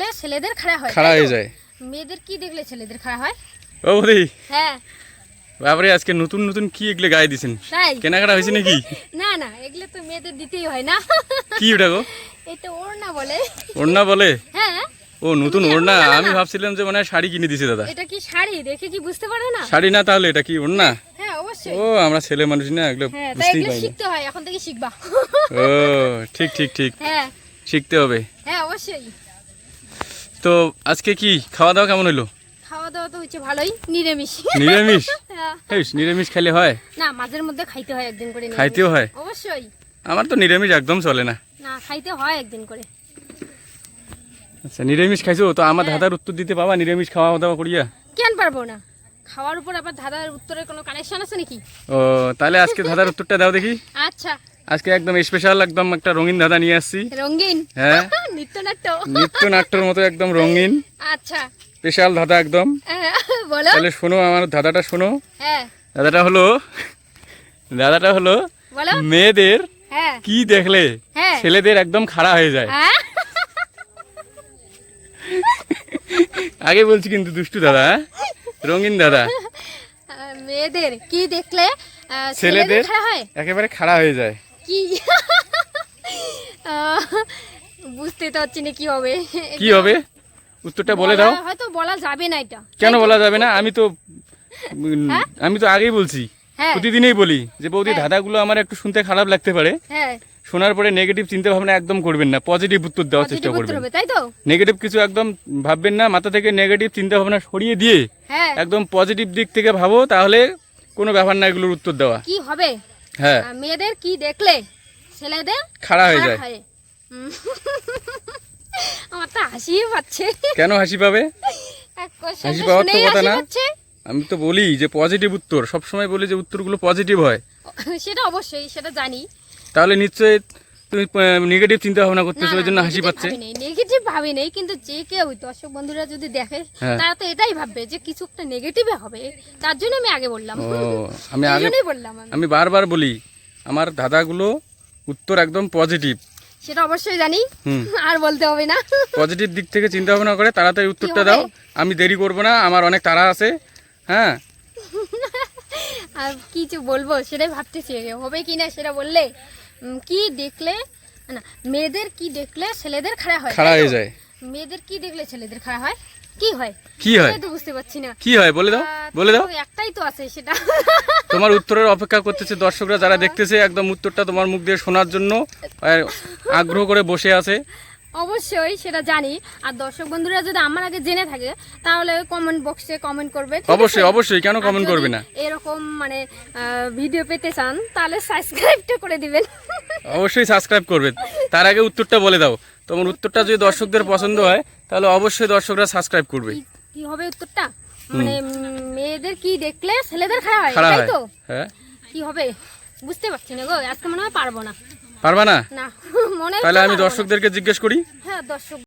দেখলে ছেলেদের খারাপ হয় খাড়া হয়ে যায়। মেয়েদের কি দেখলে ছেলেদের খারাপ হয়? ও বৌদি। হ্যাঁ। বাবারে আজকে নতুন নতুন কি এগুলো গায়ে দিছেন? কেনাকাটা হয়েছে নাকি? না না এগুলো তো মেয়েদের দিতেই হয় না। কি ওটা গো? এটা ওর না বলে। ওড়না বলে? হ্যাঁ। ও নতুন ওড়না? আমি ভাবছিলাম যে মানে শাড়ি কিনে দিছে দাদা। এটা কি শাড়ি? দেখে কি বুঝতে পারো না? শাড়ি না তাহলে এটা কি ওড়না? হ্যাঁ অবশ্যই। ও আমরা ছেলে মানুষ না এগুলো হ্যাঁ বুঝতেই পারি শিখতে হয় এখন থেকে শিখবা। ও ঠিক ঠিক ঠিক। হ্যাঁ। শিখতে হবে। হ্যাঁ অবশ্যই। তো আজকে কি খাওয়া দাওয়া কেমন হলো খাওয়া দাওয়া তো হচ্ছে ভালোই নিরামিষ। নিরামিষ? হ্যাঁ। নিরামিষ খেলে হয়? না মাঝের মধ্যে খাইতে হয় একদিন করে খাইতেও হয়? অবশ্যই। আমার তো নিরামিষ একদম চলে না। না খাইতে হয় একদিন করে। আচ্ছা নিরামিষ খাইছো? তো আমার হ্যাঁ। ধাঁধার উত্তর দিতে পাবা নিরামিষ খাওয়া দাওয়া করিয়া? কেন পারব না? খাওয়ার উপর আবার ধাঁধার উত্তরের কোনো কানেকশন আছে নাকি? ও তাহলে আজকে ধাঁধার উত্তরটা দাও দেখি। আচ্ছা। আজকে একদম স্পেশাল একদম একটা রঙিন ধাঁধা নিয়ে আসছি। রঙিন? হ্যাঁ। নৃত্যনাট্য। নিত্য নাট্যর মতো একদম রঙিন। আচ্ছা। স্পেশাল ধাঁধা একদম। হ্যাঁ, বলো। তাহলে শোনো আমার ধাঁধাটা শোনো। হ্যাঁ। দাদাটা হলো দাদাটা হলো বলো। মেয়েদের হ্যাঁ। কি দেখলে? হ্যাঁ। ছেলেদের একদম খাড়া হয়ে যায়। আগে বলছি কিন্তু দুষ্টু দাদা? রঙিন দাদা মেয়েদের কি দেখলে ছেলেদের হয়? একেবারে খাড়া হয়ে যায়। কি? বুঝতে তো পারছি না কি হবে। কি হবে? উত্তরটা বলে দাও। হয়তো বলা যাবে না এটা। কেন বলা যাবে না? আমি তো আমি তো আগেই বলছি। হ্যাঁ। প্রতিদিনই বলি যে বৌদি হ্যাঁ। ধাঁধাগুলো আমার একটু শুনতে খারাপ লাগতে পারে। হ্যাঁ। শোনার পরে নেগেটিভ চিন্তা ভাবনা একদম করবেন না পজিটিভ উত্তর দেওয়ার চেষ্টা করবেন। তাই তো? নেগেটিভ কিছু একদম ভাববেন না মাথা থেকে নেগেটিভ চিন্তা ভাবনা সরিয়ে দিয়ে হ্যাঁ। একদম পজিটিভ দিক থেকে ভাবো তাহলে কোনো ব্যাপার না এগুলোর উত্তর দেওয়া। কি হবে? হ্যাঁ। মেয়েদের কি দেখলে? ছেলেদের খাড়া হয়ে যায়। আমার তো হাসি পাচ্ছে। কেন হাসি পাবে? হাসি পাওয়ার তো কথা না। আমি তো বলি যে পজিটিভ উত্তর। সবসময় বলি যে উত্তরগুলো পজিটিভ হয়। সেটা অবশ্যই সেটা জানি। তাহলে নিশ্চয়ই তুমি নেগেটিভ চিন্তা ভাবনা করতেছো ওই জন্য হাসি পাচ্ছে? নেগেটিভ ভাবি নেই কিন্তু যে কেউ দর্শক বন্ধুরা যদি দেখে হ্যাঁ। তারা তো এটাই ভাববে যে কিছু একটা নেগেটিভে হবে তার জন্য আমি আগে বললাম। ও আমি আগে বললাম আমি। বারবার বলি আমার দাদাগুলো উত্তর একদম পজিটিভ সেটা অবশ্যই জানি আর বলতে হবে না। পজিটিভ দিক থেকে চিন্তা ভাবনা করে তাড়াতাড়ি উত্তরটা? দাও। আমি দেরি করব না আমার অনেক তাড়া আছে। হ্যাঁ? কি যে বলব সেটাই ভাবতেছি হবে কি না সেটা বললে কি দেখলে না মেয়েদের কি দেখলে ছেলেদের খারাপ হয় তো? হয়ে যায়। মেয়েদের কি দেখলে ছেলেদের খারাপ হয়? কি হয়? কি হয়? তো বুঝতে পারছি না। কি হয় বলে দাও বলে দাও। একটাই তো আছে সেটা। তোমার উত্তরের অপেক্ষা করতেছে দর্শকরা যারা দেখতেছে একদম উত্তরটা তোমার মুখ দিয়ে শোনার জন্য আগ্রহ করে বসে আছে। অবশ্যই সেটা জানি। আর দর্শক বন্ধুরা যদি আমার আগে জেনে থাকে তাহলে কমেন্ট বক্সে কমেন্ট করবে অবশ্যই অবশ্যই কেন কমেন্ট করবে না? এরকম মানে ভিডিও পেতে চান তাহলে সাবস্ক্রাইবটা করে দিবেন। অবশ্যই সাবস্ক্রাইব করবে। তার আগে উত্তরটা বলে দাও। তোমার উত্তরটা যদি দর্শকদের পছন্দ হয় তাহলে অবশ্যই দর্শকরা সাবস্ক্রাইব করবে। কি- কি হবে উত্তরটা? মানে মেয়েদের কি দেখলে ছেলেদের খারাপ হয়? তাই তো? হ্যাঁ। কি হবে? বুঝতে পারছি না গো আজকে মনে হয় পারব না। পারবা না? তাহলে আমি দর্শকদেরকে জিজ্ঞেস করি। হ্যাঁ দর্শক